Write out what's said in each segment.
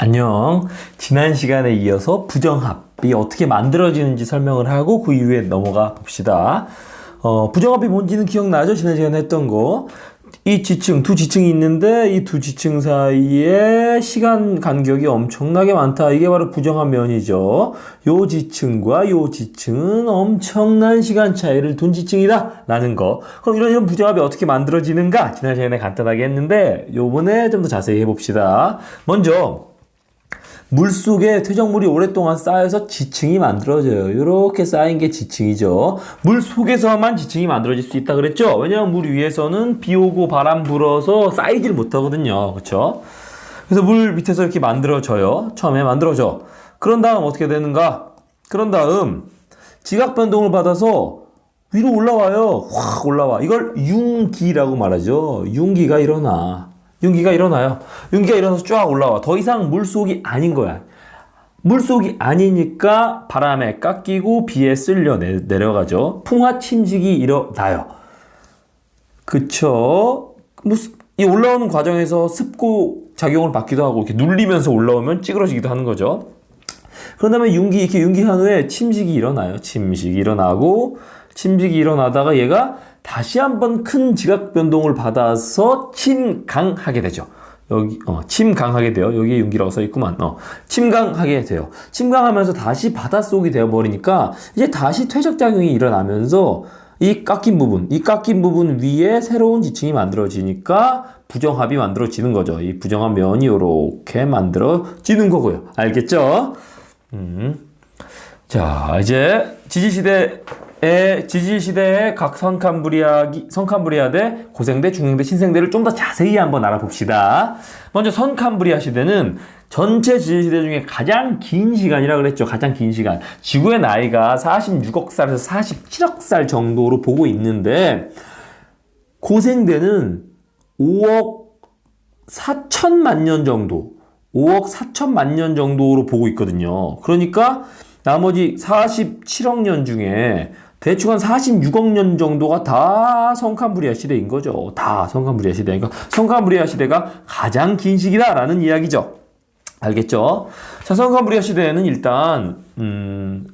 안녕. 지난 시간에 이어서 부정합이 어떻게 만들어지는지 설명을 하고 그 이후에 넘어가 봅시다. 어, 부정합이 뭔지는 기억나죠? 지난 시간에 했던 거. 이 지층, 두 지층이 있는데 이 두 지층 사이에 시간 간격이 엄청나게 많다. 이게 바로 부정합 면이죠. 요 지층과 요 지층은 엄청난 시간 차이를 둔 지층이다. 라는 거. 그럼 이런 이런 부정합이 어떻게 만들어지는가? 지난 시간에 간단하게 했는데 요번에 좀 더 자세히 해봅시다. 먼저 물 속에 퇴적물이 오랫동안 쌓여서 지층이 만들어져요. 이렇게 쌓인 게 지층이죠. 물 속에서만 지층이 만들어질 수 있다 그랬죠? 왜냐하면 물 위에서는 비 오고 바람 불어서 쌓이질 못하거든요. 그렇죠? 그래서 물 밑에서 이렇게 만들어져요. 처음에 만들어져. 그런 다음 어떻게 되는가? 그런 다음 지각 변동을 받아서 위로 올라와요. 확 올라와. 이걸 융기라고 말하죠. 융기가 일어나. 융기가 일어나요. 융기가 일어나서 쫙 올라와. 더 이상 물속이 아닌 거야. 물속이 아니니까 바람에 깎이고 비에 쓸려 내, 내려가죠. 풍화 침식이 일어나요. 그쵸? 무슨, 이 올라오는 과정에서 습고 작용을 받기도 하고 이렇게 눌리면서 올라오면 찌그러지기도 하는 거죠. 그런 다음에 융기, 이렇게 융기한 후에 침식이 일어나요. 침식이 일어나고, 침식이 일어나다가 얘가 다시 한번 큰 지각 변동을 받아서 침강하게 되죠. 여기, 어, 침강하게 돼요. 여기에 융기라고 써 있구만. 어, 침강하게 돼요. 침강하면서 다시 바닷속이 되어 버리니까 이제 다시 퇴적 작용이 일어나면서 이 깎인 부분, 이 깎인 부분 위에 새로운 지층이 만들어지니까 부정합이 만들어지는 거죠. 이 부정합 면이 이렇게 만들어지는 거고요. 알겠죠? 음. 자, 이제 지지시대 의, 지지 시대의 각 선캄브리아, 선캄브리아대, 고생대, 중생대, 신생대를 좀 더 자세히 한번 알아봅시다. 먼저 선캄브리아 시대는 전체 지지 시대 중에 가장 긴 시간이라 그랬죠. 가장 긴 시간. 지구의 나이가 46억 살에서 47억 살 정도로 보고 있는데, 고생대는 5억 4천만 년 정도, 5억 4천만 년 정도로 보고 있거든요. 그러니까 나머지 47억 년 중에 대충 한 46억 년 정도가 다 성캄브리아 시대인 거죠. 다 성캄브리아 시대니까 성캄브리아 시대가 가장 긴 시기다라는 이야기죠. 알겠죠? 자, 성캄브리아 시대에는 일단 음,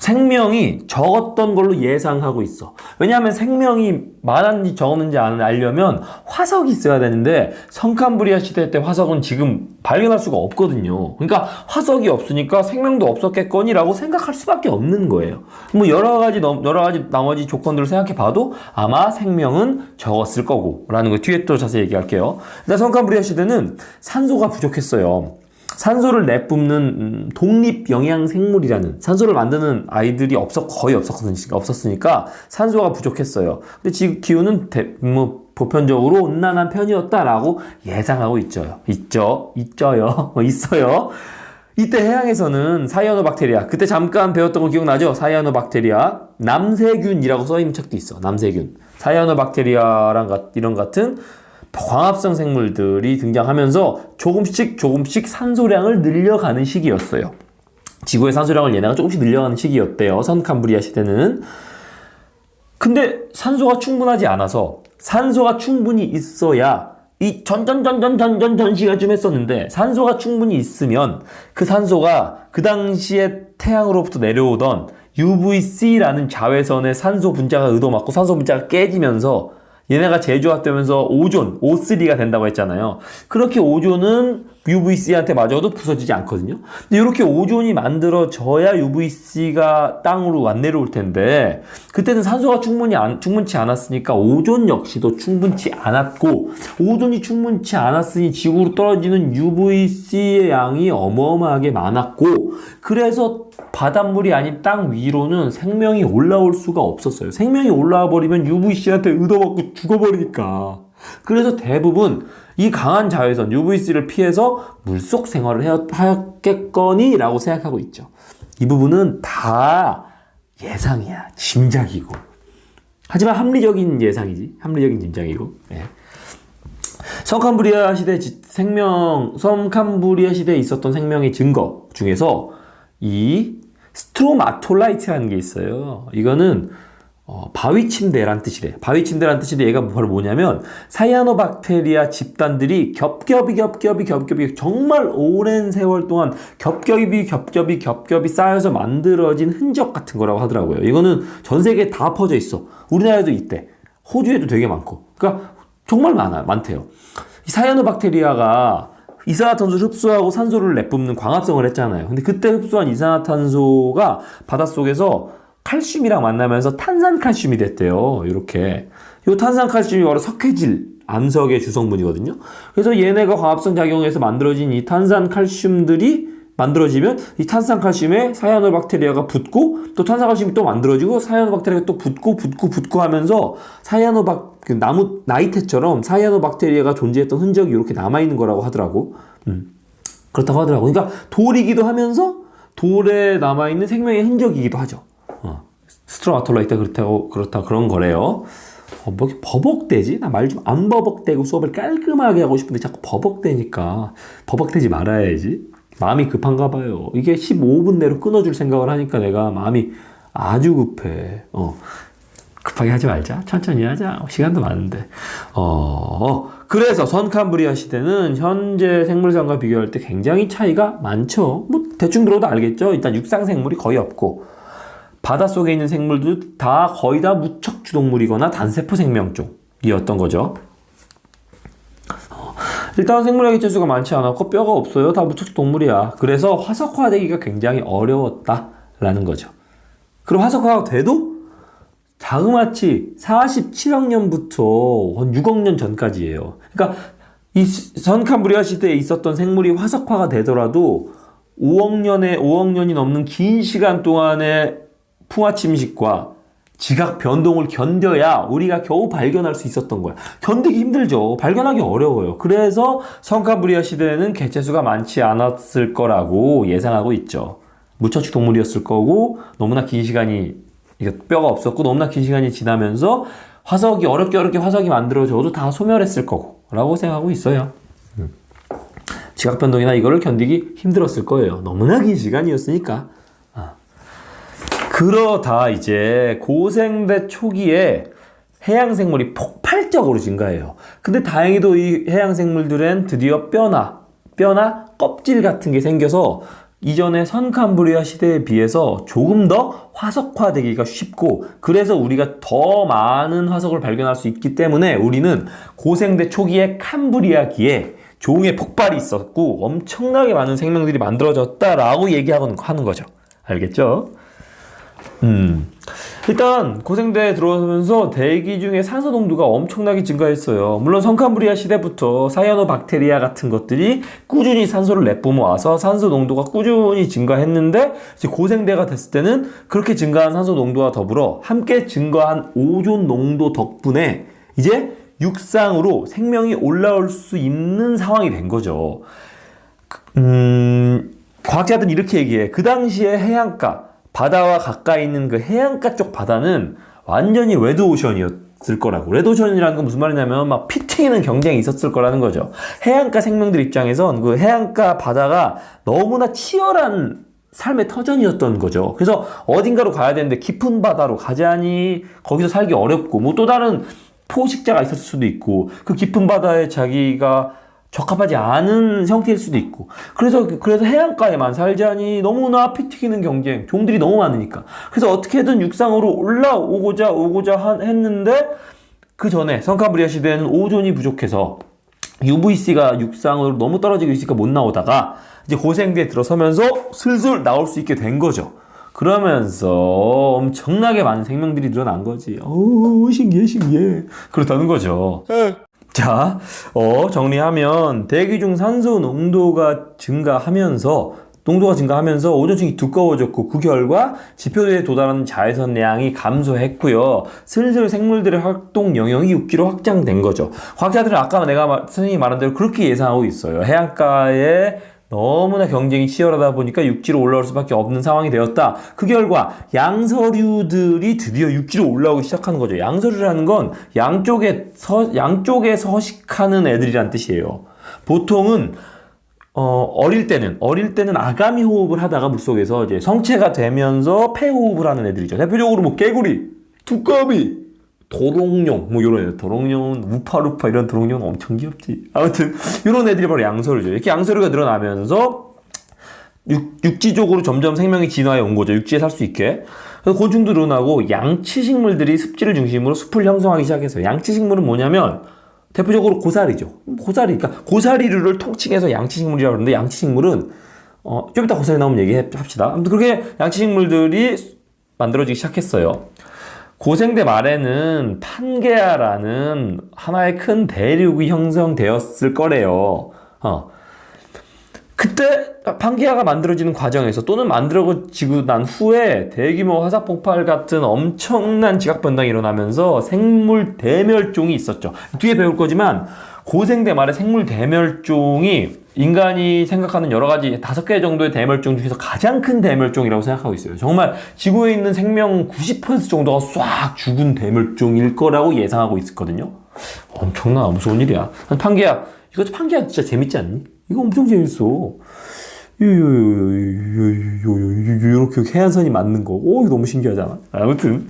생명이 적었던 걸로 예상하고 있어. 왜냐하면 생명이 많았는지 적었는지 알려면 화석이 있어야 되는데 성캄브리아 시대 때 화석은 지금 발견할 수가 없거든요. 그러니까 화석이 없으니까 생명도 없었겠거니라고 생각할 수밖에 없는 거예요. 뭐 여러 가지 여러 가지 나머지 조건들을 생각해 봐도 아마 생명은 적었을 거고라는 거 뒤에 또 자세히 얘기할게요. 일단 성캄브리아 시대는 산소가 부족했어요. 산소를 내뿜는 음, 독립 영양 생물이라는 산소를 만드는 아이들이 없어 거의 없었으니까, 없었으니까 산소가 부족했어요. 근데 지금 기후는 대, 뭐 보편적으로 온난한 편이었다라고 예상하고 있죠. 있죠. 있죠요. 있어요. 이때 해양에서는 사이아노박테리아 그때 잠깐 배웠던 거 기억나죠? 사이아노박테리아 남세균이라고 써 있는 책도 있어. 남세균. 사이아노박테리아랑 이런 같은 광합성 생물들이 등장하면서 조금씩 조금씩 산소량을 늘려가는 시기였어요. 지구의 산소량을 얘네가 조금씩 늘려가는 시기였대요. 선캄브리아 시대는. 근데 산소가 충분하지 않아서 산소가 충분히 있어야 이 전전전전전전 전시가 좀 했었는데 산소가 충분히 있으면 그 산소가 그 당시에 태양으로부터 내려오던 UVC라는 자외선의 산소 분자가 의도맞고 산소 분자가 깨지면서 얘네가 재조합되면서 오존, O3가 된다고 했잖아요. 그렇게 오존은 UVC한테 맞아도 부서지지 않거든요. 근데 이렇게 오존이 만들어져야 UVC가 땅으로 안 내려올 텐데 그때는 산소가 충분히 안, 충분치 않았으니까 오존 역시도 충분치 않았고 오존이 충분치 않았으니 지구로 떨어지는 UVC의 양이 어마어마하게 많았고 그래서 바닷물이 아닌 땅 위로는 생명이 올라올 수가 없었어요. 생명이 올라와 버리면 UVC한테 의도먹고 죽어버리니까. 그래서 대부분 이 강한 자외선 UVC를 피해서 물속 생활을 하였겠거니 라고 생각하고 있죠. 이 부분은 다 예상이야. 짐작이고. 하지만 합리적인 예상이지. 합리적인 짐작이고. 네. 성캄브리아 시대 생명, 성캄브리아 시대에 있었던 생명의 증거 중에서 이 스트로마톨라이트라는 게 있어요. 이거는 어, 바위 침대란 뜻이 래. 바위 침대란 뜻인데 얘가 바로 뭐냐면 사이아노박테리아 집단들이 겹겹이 겹겹이 겹겹이 정말 오랜 세월 동안 겹겹이 겹겹이 겹겹이 쌓여서 만들어진 흔적 같은 거라고 하더라고요. 이거는 전 세계에 다 퍼져 있어. 우리나라에도 있대. 호주에도 되게 많고. 그러니까 정말 많아요. 많대요. 이 사이아노박테리아가 이산화탄소를 흡수하고 산소를 내뿜는 광합성을 했잖아요. 근데 그때 흡수한 이산화탄소가 바닷속에서 칼슘이랑 만나면서 탄산칼슘이 됐대요. 이렇게. 이 탄산칼슘이 바로 석회질, 암석의 주성분이거든요. 그래서 얘네가 광합성 작용해서 만들어진 이 탄산칼슘들이 만들어지면 이 탄산칼슘에 사이아노박테리아가 붙고 또 탄산칼슘이 또 만들어지고 사이아노박테리아가 또 붙고 붙고 붙고 하면서 사이아노박 그 나무 나이테처럼 사이아노박테리아가 존재했던 흔적이 이렇게 남아 있는 거라고 하더라고. 음. 그렇다고 하더라고. 그러니까 돌이기도 하면서 돌에 남아 있는 생명의 흔적이기도 하죠. 어. 스트로마톨라이트 그렇다고 그렇다 그런 거래요. 어, 뭐 버벅대지? 나 말 좀 안 버벅대고 수업을 깔끔하게 하고 싶은데 자꾸 버벅대니까 버벅대지 말아야지. 마음이 급한가 봐요. 이게 15분 내로 끊어줄 생각을 하니까 내가 마음이 아주 급해. 어. 급하게 하지 말자. 천천히 하자. 시간도 많은데. 어, 그래서 선캄브리아 시대는 현재 생물상과 비교할 때 굉장히 차이가 많죠. 뭐, 대충 들어도 알겠죠? 일단 육상 생물이 거의 없고, 바닷속에 있는 생물도 다 거의 다 무척추 동물이거나 단세포 생명종이었던 거죠. 어, 일단 생물의 개체수가 많지 않았고 뼈가 없어요. 다 무척추 동물이야. 그래서 화석화되기가 굉장히 어려웠다라는 거죠. 그럼 화석화가 돼도 자그마치 47억 년부터 한 6억 년 전까지예요. 그러니까 이 선캄브리아 시대에 있었던 생물이 화석화가 되더라도 5억 년에 5억 년이 넘는 긴 시간 동안의 풍화 침식과 지각 변동을 견뎌야 우리가 겨우 발견할 수 있었던 거야. 견디기 힘들죠. 발견하기 어려워요. 그래서 성카브리아 시대에는 개체수가 많지 않았을 거라고 예상하고 있죠. 무척추 동물이었을 거고 너무나 긴 시간이 이게 뼈가 없었고 너무나 긴 시간이 지나면서 화석이 어렵게 어렵게 화석이 만들어져도 다 소멸했을 거고 라고 생각하고 있어요. 음. 지각 변동이나 이거를 견디기 힘들었을 거예요. 너무나 긴 시간이었으니까. 그러다 이제 고생대 초기에 해양 생물이 폭발적으로 증가해요. 근데 다행히도 이 해양 생물들은 드디어 뼈나 뼈나 껍질 같은 게 생겨서 이전의 선캄브리아 시대에 비해서 조금 더 화석화되기가 쉽고 그래서 우리가 더 많은 화석을 발견할 수 있기 때문에 우리는 고생대 초기의 캄브리아기에 종의 폭발이 있었고 엄청나게 많은 생명들이 만들어졌다라고 얘기하는 하는 거죠. 알겠죠? 음. 일단 고생대에 들어오면서 대기 중에 산소 농도가 엄청나게 증가했어요. 물론 성캄브리아 시대부터 사이아노박테리아 같은 것들이 꾸준히 산소를 내뿜어 와서 산소 농도가 꾸준히 증가했는데 이제 고생대가 됐을 때는 그렇게 증가한 산소 농도와 더불어 함께 증가한 오존 농도 덕분에 이제 육상으로 생명이 올라올 수 있는 상황이 된 거죠. 음, 과학자들은 이렇게 얘기해. 그 당시에 해안가 바다와 가까이 있는 그 해안가 쪽 바다는 완전히 레드오션이었을 거라고. 레드오션이라는 건 무슨 말이냐면 막 피 튀기는 경쟁이 있었을 거라는 거죠. 해안가 생명들 입장에선 그 해안가 바다가 너무나 치열한 삶의 터전이었던 거죠. 그래서 어딘가로 가야 되는데 깊은 바다로 가자니 거기서 살기 어렵고 뭐 또 다른 포식자가 있었을 수도 있고 그 깊은 바다에 자기가 적합하지 않은 형태일 수도 있고 그래서 그래서 해안가에만 살자니 너무나 피 튀기는 경쟁 종들이 너무 많으니까 그래서 어떻게든 육상으로 올라오고자 오고자 한, 했는데 그 전에 성카브리아 시대에는 오존이 부족해서 UVC가 육상으로 너무 떨어지고 있으니까 못 나오다가 이제 고생대에 들어서면서 슬슬 나올 수 있게 된 거죠. 그러면서 엄청나게 많은 생명들이 늘어난 거지. 어우, 신기해, 신기해. 그렇다는 거죠. 자, 어, 정리하면 대기 중 산소 농도가 증가하면서 농도가 증가하면서 오존층이 두꺼워졌고 그 결과 지표대에 도달하는 자외선 양이 감소했고요. 슬슬 생물들의 활동 영역이 6km 확장된 거죠. 과학자들은 아까 내가 말, 선생님이 말한 대로 그렇게 예상하고 있어요. 해안가에 너무나 경쟁이 치열하다 보니까 육지로 올라올 수밖에 없는 상황이 되었다. 그 결과 양서류들이 드디어 육지로 올라오기 시작하는 거죠. 양서류라는 건 양쪽에 서, 양쪽에 서식하는 애들이란 뜻이에요. 보통은 어, 어릴 때는, 어릴 때는 아가미 호흡을 하다가 물속에서 이제 성체가 되면서 폐 호흡을 하는 애들이죠. 대표적으로 뭐 개구리, 두꺼비, 도롱뇽, 뭐 이런 애. 도롱뇽은 우파루파 이런 도롱뇽은 엄청 귀엽지. 아무튼 이런 애들이 바로 양서류죠. 이렇게 양서류가 늘어나면서 육, 육지적으로 점점 생명이 진화해 온 거죠. 육지에 살 수 있게. 그래서 곤충도 늘어나고 양치식물들이 습지를 중심으로 숲을 형성하기 시작했어요. 양치식물은 뭐냐면 대표적으로 고사리죠. 고사리, 그러니까 고사리류를 통칭해서 양치식물이라고 그러는데 양치식물은 어, 좀 이따 고사리 나오면 얘기합시다. 아무튼 그렇게 양치식물들이 만들어지기 시작했어요. 고생대 말에는 판게아라는 하나의 큰 대륙이 형성되었을 거래요. 어. 그때 판게아가 만들어지는 과정에서 또는 만들어지고 난 후에 대규모 화산 폭발 같은 엄청난 지각 변동이 일어나면서 생물 대멸종이 있었죠. 뒤에 배울 거지만 고생대 말의 생물 대멸종이 인간이 생각하는 여러 가지 다섯 개 정도의 대멸종 중에서 가장 큰 대멸종이라고 생각하고 있어요. 정말 지구에 있는 생명 90% 정도가 싹 죽은 대멸종일 거라고 예상하고 있었거든요. 엄청나 무서운 일이야. 판게야, 이것도 판게야 진짜 재밌지 않니? 이거 엄청 재밌어. 이렇게 해안선이 맞는 거. 오, 이거 너무 신기하잖아. 아무튼.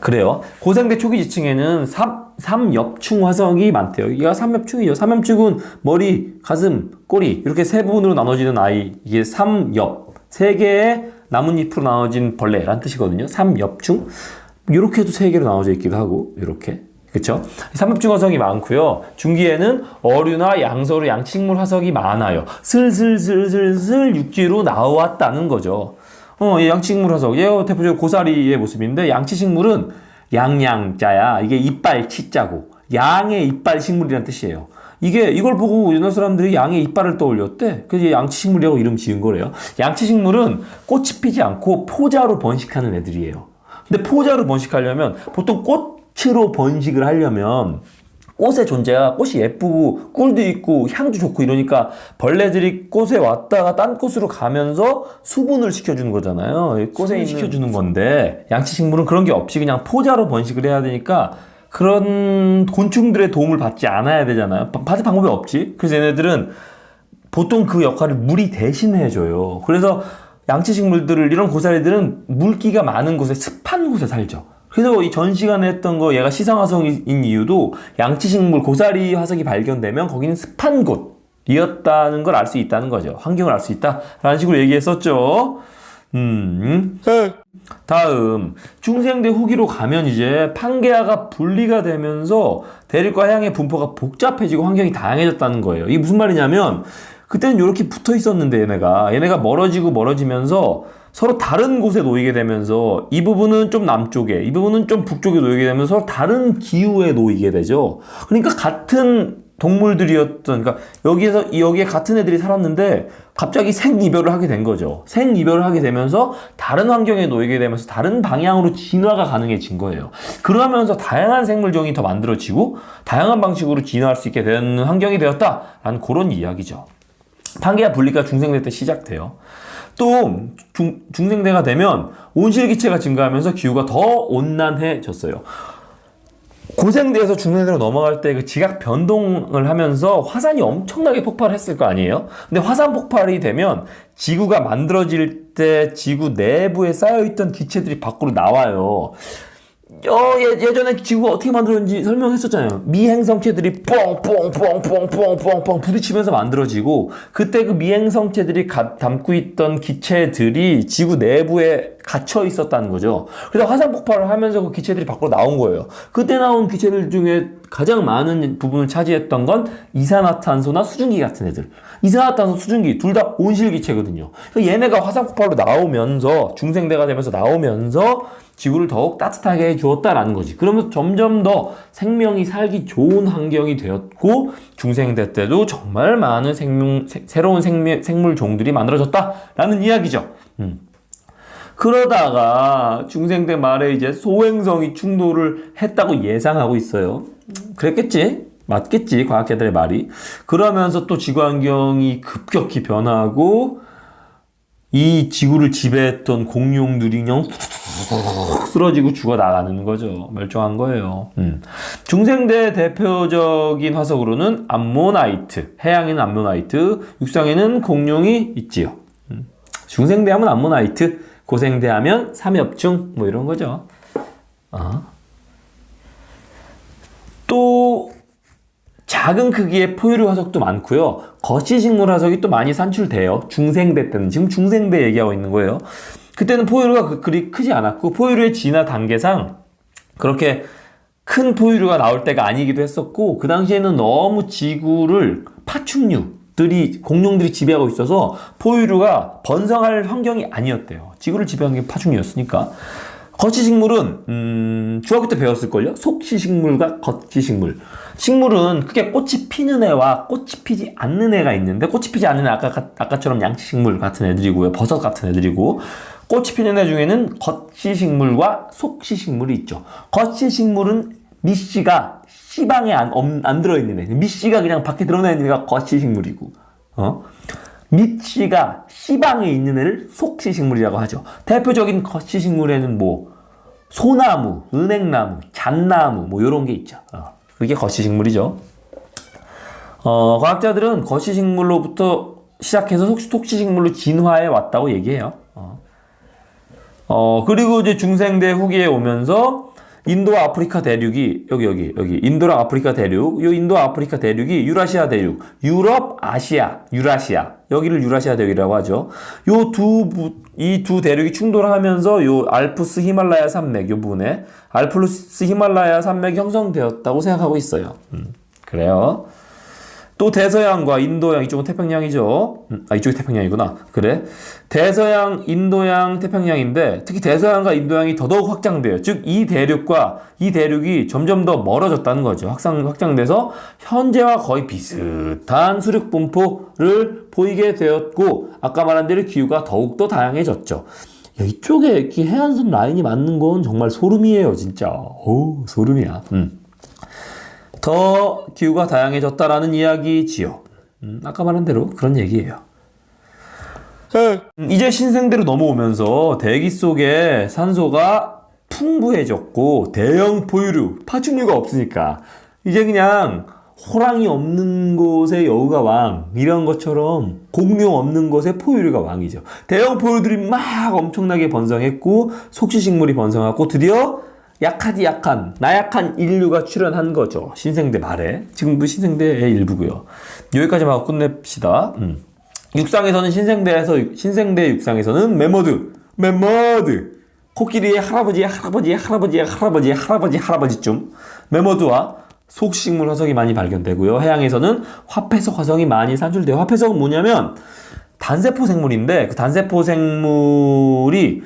그래요. 고생대 초기 지층에는 삼, 삼엽충 화석이 많대요. 이가 삼엽충이죠. 삼엽충은 머리, 가슴, 꼬리 이렇게 세 부분으로 나눠지는 아이. 이게 삼엽. 세 개의 나뭇잎으로 나눠진 벌레란 뜻이거든요. 삼엽충. 이렇게도 세 개로 나눠져 있기도 하고 이렇게. 그렇죠? 삼엽충 화석이 많고요. 중기에는 어류나 양서류, 양식물 화석이 많아요. 슬슬슬슬슬 육지로 나왔다는 거죠. 어, 이 양치식물 화석. 얘 대표적으로 고사리의 모습인데 양치식물은 양양자야. 이게 이빨 치자고. 양의 이빨 식물이라는 뜻이에요. 이게 이걸 보고 옛날 사람들이 양의 이빨을 떠올렸대. 그래서 양치식물이라고 이름 지은 거래요. 양치식물은 꽃이 피지 않고 포자로 번식하는 애들이에요. 근데 포자로 번식하려면 보통 꽃으로 번식을 하려면 꽃의 존재가 꽃이 예쁘고 꿀도 있고 향도 좋고 이러니까 벌레들이 꽃에 왔다가 딴 꽃으로 가면서 수분을 시켜주는 거잖아요. 꽃에. 시켜주는 건데 양치 식물은 그런 게 없이 그냥 포자로 번식을 해야 되니까 그런 곤충들의 도움을 받지 않아야 되잖아요. 받을 방법이 없지. 그래서 얘네들은 보통 그 역할을 물이 대신 해줘요. 그래서 양치식물들을 이런 고사리들은 물기가 많은 곳에 습한 곳에 살죠. 그래서 이 전 시간에 했던 거 얘가 시상화석인 이유도 양치식물 고사리 화석이 발견되면 거기는 습한 곳이었다는 걸 알 수 있다는 거죠. 환경을 알 수 있다라는 식으로 얘기했었죠. 음. 다음 중생대 후기로 가면 이제 판게아가 분리가 되면서 대륙과 해양의 분포가 복잡해지고 환경이 다양해졌다는 거예요. 이게 무슨 말이냐면 그때는 이렇게 붙어 있었는데 얘네가 얘네가 멀어지고 멀어지면서 서로 다른 곳에 놓이게 되면서 이 부분은 좀 남쪽에, 이 부분은 좀 북쪽에 놓이게 되면서 서로 다른 기후에 놓이게 되죠. 그러니까 같은 동물들이었던, 그러니까 여기에서, 여기에 같은 애들이 살았는데 갑자기 생이별을 하게 된 거죠. 생이별을 하게 되면서 다른 환경에 놓이게 되면서 다른 방향으로 진화가 가능해진 거예요. 그러면서 다양한 생물종이 더 만들어지고 다양한 방식으로 진화할 수 있게 되는 환경이 되었다라는 그런 이야기죠. 판게아 분리가 중생대 때 시작돼요. 또 중, 중생대가 되면 온실기체가 증가하면서 기후가 더 온난해졌어요. 고생대에서 중생대로 넘어갈 때 그 지각 변동을 하면서 화산이 엄청나게 폭발했을 거 아니에요? 근데 화산 폭발이 되면 지구가 만들어질 때 지구 내부에 쌓여있던 기체들이 밖으로 나와요. 어, 예, 예전에 지구가 어떻게 만들어졌는지 설명했었잖아요. 미행성체들이 뻥뻥뻥뻥뻥뻥뻥 부딪히면서 만들어지고 그때 그 미행성체들이 가, 담고 있던 기체들이 지구 내부에 갇혀 있었다는 거죠. 그래서 화산 폭발을 하면서 그 기체들이 밖으로 나온 거예요. 그때 나온 기체들 중에 가장 많은 부분을 차지했던 건 이산화탄소나 수증기 같은 애들. 이산화탄소, 수증기 둘 다 온실 기체거든요. 얘네가 화산 폭발로 나오면서 중생대가 되면서 나오면서 지구를 더욱 따뜻하게 해 주었다라는 거지. 그러면서 점점 더 생명이 살기 좋은 환경이 되었고 중생대 때도 정말 많은 생명, 새, 새로운 생명, 생물 종들이 만들어졌다라는 이야기죠. 음. 그러다가 중생대 말에 이제 소행성이 충돌을 했다고 예상하고 있어요. 그랬겠지? 맞겠지 과학자들의 말이 그러면서 또 지구 환경이 급격히 변하고 이 지구를 지배했던 공룡들이 그냥 쓰러지고 죽어 나가는 거죠. 멸종한 거예요. 음. 중생대 대표적인 화석으로는 암모나이트, 해양에는 암모나이트, 육상에는 공룡이 있지요. 음. 중생대 하면 암모나이트, 고생대 하면 삼엽충 뭐 이런 거죠. 어? 또 작은 크기의 포유류 화석도 많고요. 거시식물 화석이 또 많이 산출돼요. 중생대 때는 지금 중생대 얘기하고 있는 거예요. 그때는 포유류가 그- 그리 크지 않았고 포유류의 진화 단계상 그렇게 큰 포유류가 나올 때가 아니기도 했었고 그 당시에는 너무 지구를 파충류들이 공룡들이 지배하고 있어서 포유류가 번성할 환경이 아니었대요. 지구를 지배한 게 파충류였으니까. 거치식물은 음, 중학교 때 배웠을걸요? 속시식물과 겉시식물. 식물은 크게 꽃이 피는 애와 꽃이 피지 않는 애가 있는데 꽃이 피지 않는 애 아까 아까처럼 양식식물 같은 애들이고요. 버섯 같은 애들이고 꽃이 피는 애 중에는 겉시식물과 속시식물이 있죠. 겉시식물은 미씨가 씨방에 안, 없- 안 들어있는 애. 미씨가 그냥 밖에 드러나 있는 애가 겉시식물이고, 어? 밑씨가 씨방에 있는 애를 속시식물이라고 하죠. 대표적인 겉시식물에는 뭐, 소나무, 은행나무, 잣나무, 뭐, 요런 게 있죠. 어, 그게 겉시식물이죠. 어, 과학자들은 거시식물로부터 시작해서 속, 속시식물로 진화해 왔다고 얘기해요. 어. 어, 그리고 이제 중생대 후기에 오면서 인도와 아프리카 대륙이 여기 여기 여기 인도랑 아프리카 대륙, 요 인도 아프리카 대륙이 유라시아 대륙, 유럽, 아시아, 유라시아 여기를 유라시아 대륙이라고 하죠. 요 두 이 두 대륙이 충돌하면서 요 알프스 히말라야 산맥 요 부분에 알프스 히말라야 산맥이 형성되었다고 생각하고 있어요. 음, 그래요. 또 대서양과 인도양 이쪽은 태평양이죠. 음, 아 이쪽이 태평양이구나. 그래. 대서양, 인도양, 태평양인데 특히 대서양과 인도양이 더더욱 확장돼요. 즉 이 대륙과 이 대륙이 점점 더 멀어졌다는 거죠. 확장 확장돼서 현재와 거의 비슷한 수륙 분포를 보이게 되었고 아까 말한 대로 기후가 더욱 더 다양해졌죠. 야, 이쪽에 이렇게 해안선 라인이 맞는 건 정말 소름이에요, 진짜. 오, 소름이야. 음. 더 기후가 다양해졌다라는 이야기지요. 음, 아까 말한 대로 그런 얘기예요. 음, 이제 신생대로 넘어오면서 대기 속에 산소가 풍부해졌고 대형 포유류, 파충류가 없으니까 이제 그냥 호랑이 없는 곳에 여우가 왕 이런 것처럼 공룡 없는 곳에 포유류가 왕이죠. 대형 포유들이 막 엄청나게 번성했고 속시식물이 번성하고 드디어 약하디 약한 나약한 인류가 출현한 거죠. 신생대 말에 지금도 신생대의 일부고요. 여기까지만 끝냅시다. 음. 육상에서는 신생대에서 신생대 육상에서는 멤머드 멤머드 코끼리의 할아버지의 할아버지의 할아버지의 할아버지의 할아버지 할아버지쯤 멤머드와 속식물 화석이 많이 발견되고요. 해양에서는 화폐석 화석이 많이 산출돼요. 화폐석은 뭐냐면 단세포 생물인데 그 단세포 생물이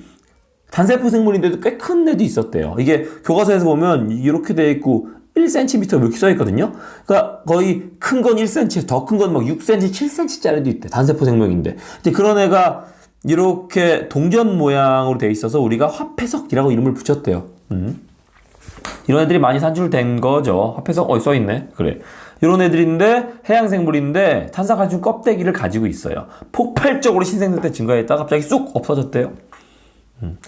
단세포 생물인데도 꽤 큰 애도 있었대요. 이게 교과서에서 보면 이렇게 돼 있고 1cm 이렇게 써 있거든요. 그러니까 거의 큰 건 1cm, 더 큰 건 막 6cm, 7cm짜리도 있대. 단세포 생물인데. 이제 그런 애가 이렇게 동전 모양으로 돼 있어서 우리가 화폐석이라고 이름을 붙였대요. 음. 이런 애들이 많이 산출된 거죠. 화폐석 어디 써 있네. 그래. 이런 애들인데 해양 생물인데 탄산칼슘 껍데기를 가지고 있어요. 폭발적으로 신생들 때 증가했다 가 갑자기 쑥 없어졌대요. 음.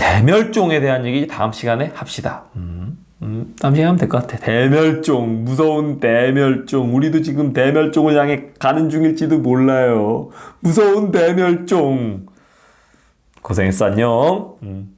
대멸종에 대한 얘기 다음 시간에 합시다. 음, 음, 다음 시간에 하면 될 것 같아. 대멸종, 무서운 대멸종. 우리도 지금 대멸종을 향해 가는 중일지도 몰라요. 무서운 대멸종. 고생했어, 안녕. 음.